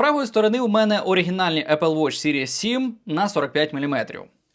правої сторони у мене оригінальний Apple Watch Series 7 на 45 мм.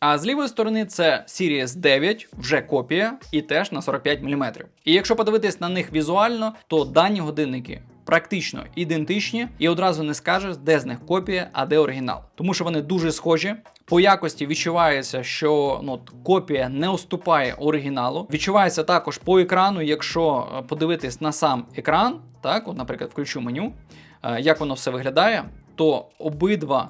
А з лівої сторони це Series 9, вже копія, і теж на 45 мм. І якщо подивитись на них візуально, то дані годинники практично ідентичні, і одразу не скажеш, де з них копія, а де оригінал. Тому що вони дуже схожі. По якості відчувається, що ну, копія не уступає оригіналу. Відчувається також по екрану, якщо е, подивитись на сам екран, так, от, наприклад, включу меню, як воно все виглядає, то обидва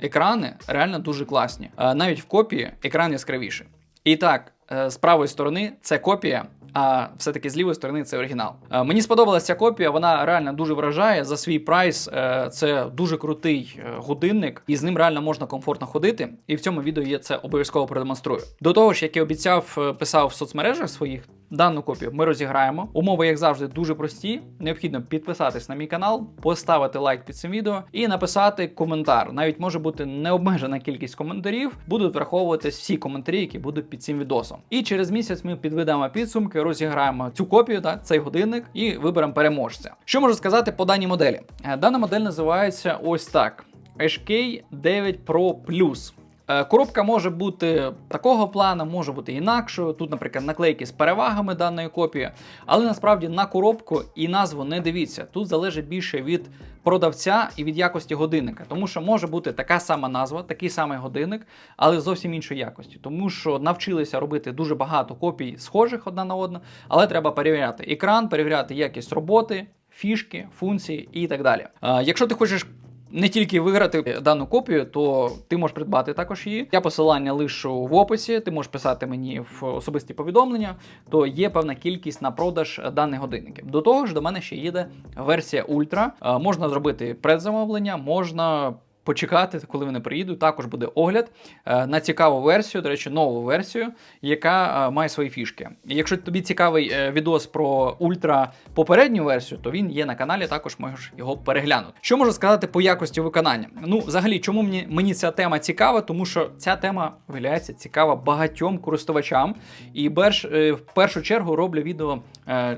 екрани реально дуже класні. Е, Навіть в копії екран яскравіший. І так, е, з правої сторони це копія, а все-таки з лівої сторони це оригінал. Е, Мені сподобалася копія, вона реально дуже вражає за свій прайс. е, Це дуже крутий е, годинник, і з ним реально можна комфортно ходити. І в цьому відео я це обов'язково продемонструю. До того ж, як і обіцяв, е, писав в соцмережах своїх. Дану копію ми розіграємо. Умови, як завжди, дуже прості. Необхідно підписатись на мій канал, поставити лайк під цим відео і написати коментар. Навіть може бути необмежена кількість коментарів. Будуть враховуватись всі коментарі, які будуть під цим відосом. І через місяць ми підведемо підсумки, розіграємо цю копію, так, цей годинник, і виберемо переможця. Що можу сказати по даній моделі? Е, Дана модель називається ось так: HK 9 Pro Plus. Е, Коробка може бути такого плану, може бути інакшою. Тут, наприклад, наклейки з перевагами даної копії, але насправді на коробку і назву не дивіться. Тут залежить більше від продавця і від якості годинника, тому що може бути така сама назва, такий самий годинник, але зовсім іншої якості, тому що навчилися робити дуже багато копій схожих одна на одну, але треба перевіряти екран, перевіряти якість роботи. Фішки, функції і так далі. Е, Якщо ти хочеш не тільки виграти дану копію, то ти можеш придбати також її. Я посилання лишу в описі. Ти можеш писати мені в особисті повідомлення. То є певна кількість на продаж даних годинників. До того ж, до мене ще їде версія Ультра. Е, Можна зробити предзамовлення, можна. Почекати, коли вони приїдуть, також буде огляд е, на цікаву версію, до речі, нову версію, яка е, має свої фішки. Якщо тобі цікавий е, відос про ультра попередню версію, то він є на каналі, також можеш його переглянути. Що можу сказати по якості виконання? Ну, взагалі, чому мені, мені ця тема цікава? Тому що ця тема виявляється цікава багатьом користувачам. І в першу чергу роблю відео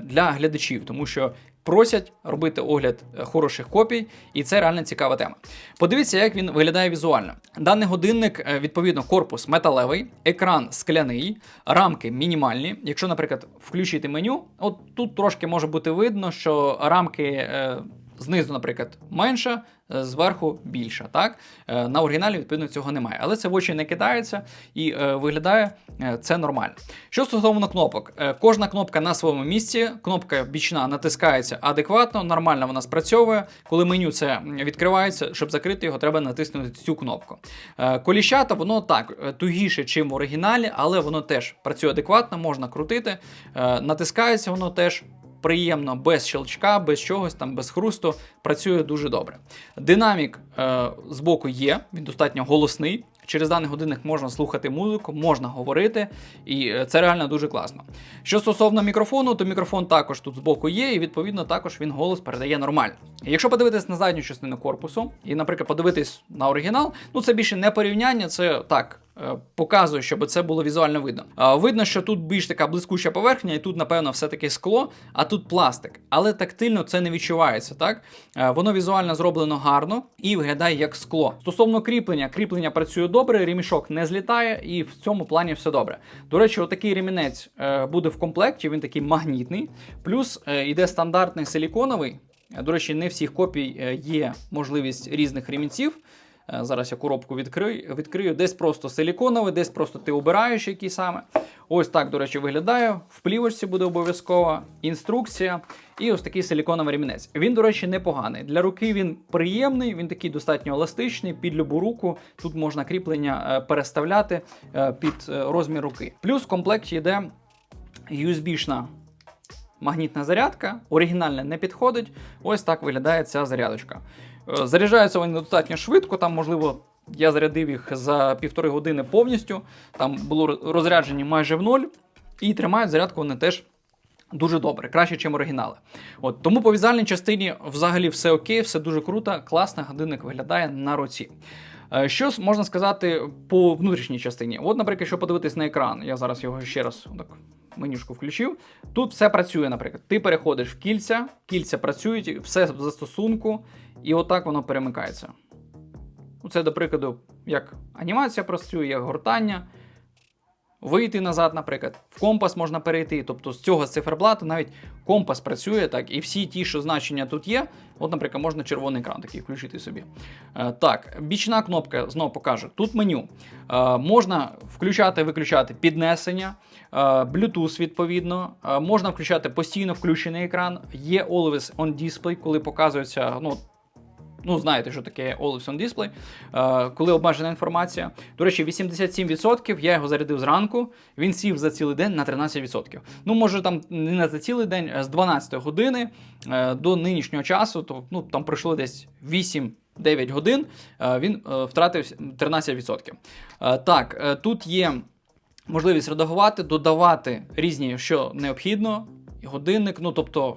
для глядачів, тому що просять робити огляд е, хороших копій, і це реально цікава тема. Подивіться, як він виглядає візуально. Даний годинник, е, відповідно, корпус металевий, екран скляний, рамки мінімальні. Якщо, наприклад, включити меню, от тут трошки може бути видно, що рамки. Знизу, наприклад, менша, е, зверху більша. Так? Е, На оригіналі, відповідно, цього немає. Але це в очі не кидається і е, виглядає це нормально. Що стосовно кнопок, кожна кнопка на своєму місці, кнопка бічна натискається адекватно, нормально вона спрацьовує. Коли меню це відкривається, щоб закрити його, треба натиснути цю кнопку. Коліщата, воно так тугіше, чим в оригіналі, але воно теж працює адекватно, можна крутити. Натискається воно теж приємно, без щелчка, без чогось там, без хрусту, працює дуже добре. Динамік е, з боку є, він достатньо голосний. Через даний годинник можна слухати музику, можна говорити, і е, це реально дуже класно. Що стосовно мікрофону, то мікрофон також тут збоку є, і відповідно також він голос передає нормально. Якщо подивитись на задню частину корпусу, і, наприклад, подивитись на оригінал, ну це більше не порівняння, це так. Е, Показую, щоб це було візуально видно. Е, Видно, що тут більш така блискуча поверхня, і тут, напевно, все-таки скло, а тут пластик. Але тактильно це не відчувається. так? Е, Воно візуально зроблено гарно і виглядає як скло. Стосовно кріплення, кріплення працює добре, ремішок не злітає, і в цьому плані все добре. До речі, отакий ремінець буде в комплекті, він такий магнітний. Плюс йде стандартний силіконовий. До речі, не всіх копій є можливість різних ремінців. Е, Зараз я коробку відкрию, відкрию. Десь просто силіконовий, десь просто ти обираєш який саме. Ось так, до речі, виглядає. В плівочці буде обов'язкова інструкція. І ось такий силіконовий ремінець. Він, до речі, непоганий. Для руки він приємний, він такий достатньо еластичний, під любу руку. Тут можна кріплення е, переставляти е, під розмір руки. Плюс в комплекті йде USB-шна магнітна зарядка, оригінальна не підходить. Ось так виглядає ця зарядочка. Е, Заряджаються вони достатньо швидко, там, можливо, я зарядив їх за півтори години повністю. Там було розряджені майже в ноль, і тримають зарядку вони теж. Дуже добре, краще, ніж оригінали. От тому по візуальній частині взагалі все окей, все дуже круто, класно годинник виглядає на руці. Е, Що можна сказати по внутрішній частині? От, наприклад, якщо подивитись на екран, я зараз його ще раз так менюшку включив. Тут все працює, наприклад. Ти переходиш в кільця, кільця працюють, все в застосунку, і отак воно перемикається. Ну, Це, до прикладу, як анімація працює, як гортання. Вийти назад, наприклад, в компас можна перейти. Тобто з цього з циферблата навіть компас працює, так, і всі ті, що значення тут є. От, наприклад, можна червоний екран такий включити собі. Е, так, бічна кнопка знову покаже. Тут меню. Е, можна включати, виключати піднесення, е, Bluetooth, відповідно. Можна включати постійно включений екран. Є Always on Display, коли показується. ну, Ну, знаєте, що таке Always on Display, е, коли обмежена інформація. До речі, 87% я його зарядив зранку, він сів за цілий день на 13%. Ну, може, там не за цілий день, з 12 години е, до нинішнього часу, то ну, там пройшло десь 8-9 годин, е, він втратив 13%. Е, Так, тут є можливість редагувати, додавати різні, що необхідно, годинник, ну тобто.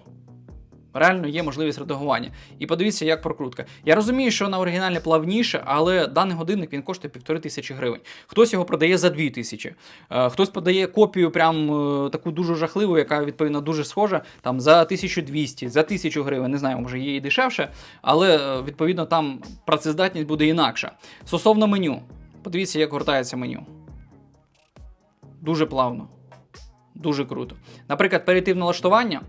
Реально є можливість редагування. І подивіться, як прокрутка. Я розумію, що на оригіналі плавніше, але даний годинник він коштує півтори тисячі гривень. Хтось його продає за дві тисячі, Е, хтось подає копію, прям е, таку дуже жахливу, яка відповідно дуже схожа, там за 1200, за 1000 гривень. Не знаю, може є і дешевше, але е, відповідно там працездатність буде інакша. Стосовно меню, подивіться, як гортається меню. Дуже плавно, дуже круто. Наприклад, перейти в налаштування.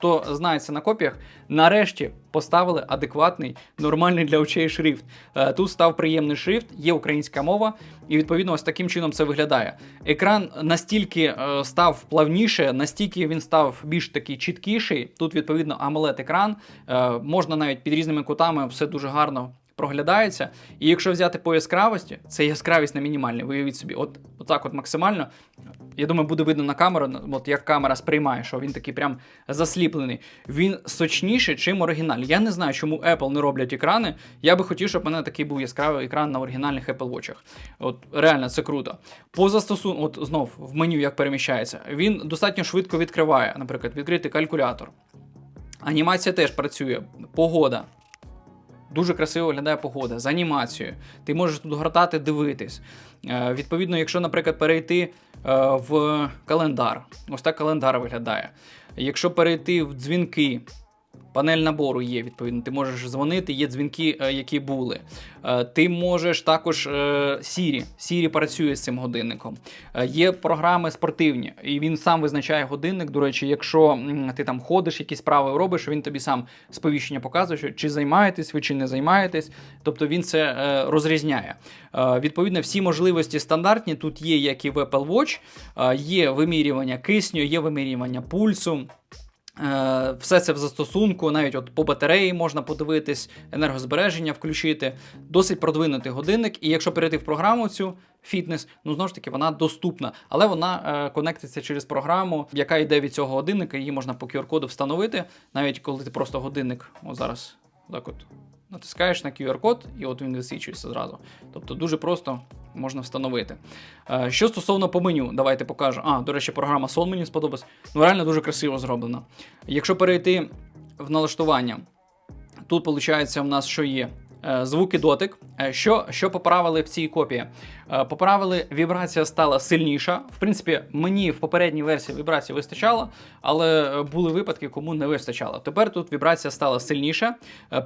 Хто знається на копіях, нарешті поставили адекватний, нормальний для очей шрифт. Е, Тут став приємний шрифт, є українська мова, і відповідно ось таким чином це виглядає. Екран настільки е, став плавніше, настільки він став більш такий чіткіший. Тут відповідно amoled екран Е, можна навіть під різними кутами все дуже гарно. Проглядається, і якщо взяти по яскравості, це яскравість на мінімальній. Виявіть собі, от отак, от максимально. Я думаю, буде видно на камеру, от як камера сприймає, що він такий прям засліплений. Він сочніший, чим оригінальний. Я не знаю, чому Apple не роблять екрани. Я би хотів, щоб у мене такий був яскравий екран на оригінальних Apple Watch. От реально це круто. По застосунку, от знов в меню як переміщається, він достатньо швидко відкриває, наприклад, відкрити калькулятор. Анімація теж працює, погода. Дуже красиво виглядає погода з анімацією. Ти можеш тут гортати, дивитись. Е, відповідно, якщо, наприклад, перейти е, в календар, ось так календар виглядає. Якщо перейти в дзвінки, панель набору є, відповідно, ти можеш дзвонити, є дзвінки, е, які були. Е, ти можеш також е, Siri. Siri працює з цим годинником. Є програми спортивні, і він сам визначає годинник. До речі, якщо ти там ходиш, якісь справи робиш, він тобі сам сповіщення показує, що чи займаєтесь ви, чи не займаєтесь. Тобто він це розрізняє. Відповідно, всі можливості стандартні тут є, як і в Apple Watch. Є вимірювання кисню, є вимірювання пульсу. Е, Все це в застосунку, навіть от по батареї можна подивитись, енергозбереження включити. Досить продвинутий годинник. І якщо перейти в програму цю фітнес, ну знову ж таки вона доступна, але вона е, конектиться через програму, яка йде від цього годинника. Її можна по QR-коду встановити, навіть коли ти просто годинник, о зараз так от натискаєш на QR-код, і от він висвічується зразу. Тобто дуже просто можна встановити. Е, Що стосовно по меню, давайте покажу. А, до речі, програма Сон мені сподобалась. Ну, реально дуже красиво зроблена. Якщо перейти в налаштування, тут виходить, у нас що є? Е, Звуки дотик. Е, Що, що поправили в цій копії? Е, Поправили, вібрація стала сильніша. В принципі, мені в попередній версії вібрації вистачало, але були випадки, кому не вистачало. Тепер тут вібрація стала сильніша.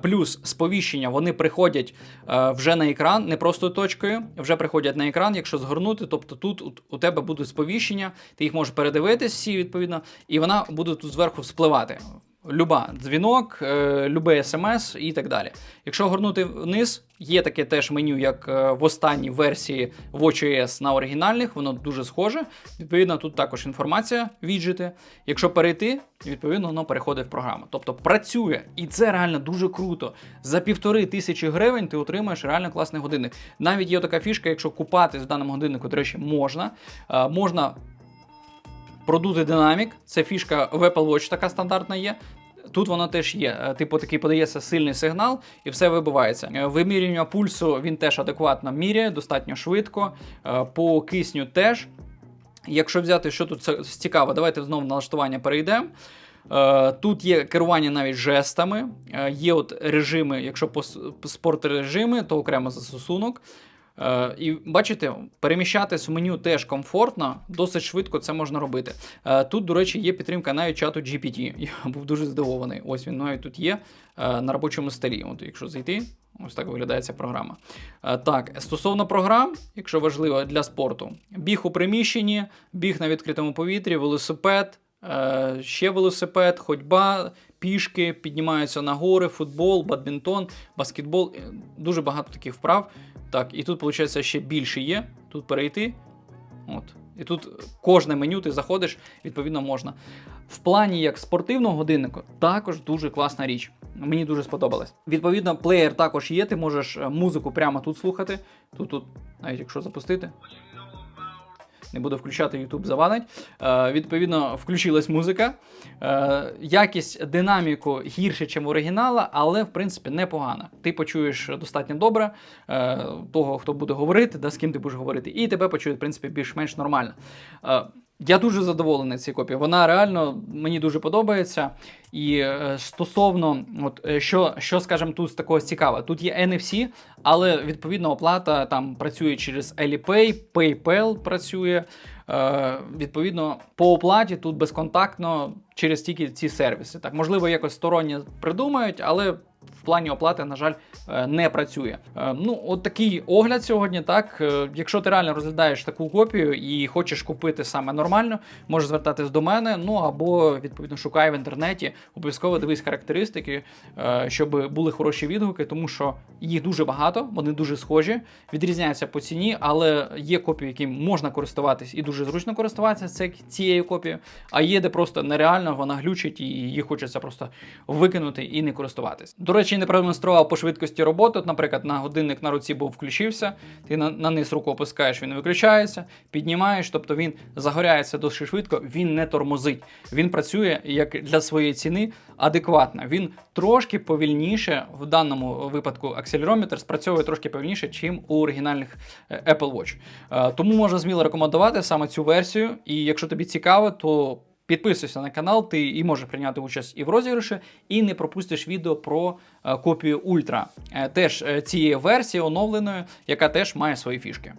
Плюс сповіщення вони приходять вже на екран, не просто точкою, вже приходять на екран, якщо згорнути. Тобто тут у- тебе будуть сповіщення, ти їх можеш передивитись всі відповідно, і вона буде тут зверху вспливати. Люба дзвінок, е, любе смс і так далі. Якщо горнути вниз, є таке теж меню, як е, в останній версії WatchOS на оригінальних, воно дуже схоже. Відповідно, тут також інформація, віджити. Якщо перейти, відповідно, воно переходить в програму. Тобто працює, і це реально дуже круто. За півтори тисячі гривень ти отримаєш реально класний годинник. Навіть є така фішка, якщо купатись в даному годиннику, до речі, можна. Е, можна продути динамік. Це фішка в Apple Watch така стандартна є. Тут воно теж є. Е, Типу такий подається сильний сигнал, і все вибивається. Е, Вимірювання пульсу він теж адекватно міряє, достатньо швидко. Е, По кисню теж. Якщо взяти, що тут цікаво, давайте знову налаштування перейдемо. Тут є керування навіть жестами, є от режими, якщо по спорт режими, то окремо застосунок. Е, і бачите, переміщатись в меню теж комфортно, досить швидко це можна робити. Е, тут, до речі, є підтримка навіть чату GPT. Я був дуже здивований. Ось він навіть тут є е, на робочому столі. От якщо зайти, ось так виглядає ця програма. Е, так, стосовно програм, якщо важливо для спорту, біг у приміщенні, біг на відкритому повітрі, велосипед. Е, Ще велосипед, ходьба, пішки, піднімаються на гори, футбол, бадмінтон, баскетбол. Е, Дуже багато таких вправ. Так, і тут, виходить, ще більше є. Тут перейти. От. І тут кожне меню ти заходиш, відповідно, можна. В плані як спортивного годиннику також дуже класна річ. Мені дуже сподобалось. Відповідно, плеєр також є, ти можеш е, музику прямо тут слухати. Тут, тут, навіть якщо запустити. Не буду включати YouTube, завадить. Е, відповідно, включилась музика. Е, якість динаміку гірше, ніж оригінала, але в принципі непогана. Ти почуєш достатньо добре е, того, хто буде говорити, да, з ким ти будеш говорити, і тебе почують, в принципі, більш-менш нормально. Е, я дуже задоволений цією копією. Вона реально мені дуже подобається. І е, стосовно, от е, що, що скажімо, тут з такого цікаве, тут є NFC, але відповідно оплата там працює через Alipay, PayPal працює. Е, відповідно, по оплаті тут безконтактно через тільки ці сервіси. Так, можливо, якось сторонні придумають, але плані оплати, на жаль, е, не працює. Е, Ну, от такий огляд сьогодні. Так, Е, якщо ти реально розглядаєш таку копію і хочеш купити саме нормально, можеш звертатись до мене. Ну або відповідно шукай в інтернеті. Обов'язково дивись характеристики, щоб були хороші відгуки, тому що їх дуже багато, вони дуже схожі, відрізняються по ціні, але є копії, яким можна користуватись і дуже зручно користуватися цією копією. А є де просто нереально, вона глючить і її хочеться просто викинути і не користуватись. До речі, не продемонстрував по швидкості роботи. От, наприклад, на годинник на руці був включився, ти на, на низ руку опускаєш, він виключається, піднімаєш, тобто він загоряється досить швидко, він не тормозить. Він працює як для своєї ціни адекватно. Він трошки повільніше, в даному випадку акселерометр спрацьовує трошки повільніше, чим у оригінальних е, Apple Watch. Е, Тому можна сміло рекомендувати саме цю версію. І якщо тобі цікаво, то Підписуйся на канал, ти і можеш прийняти участь і в розіграші, і не пропустиш відео про е, копію Ультра. Е, теж е, цієї версії оновленої, яка теж має свої фішки.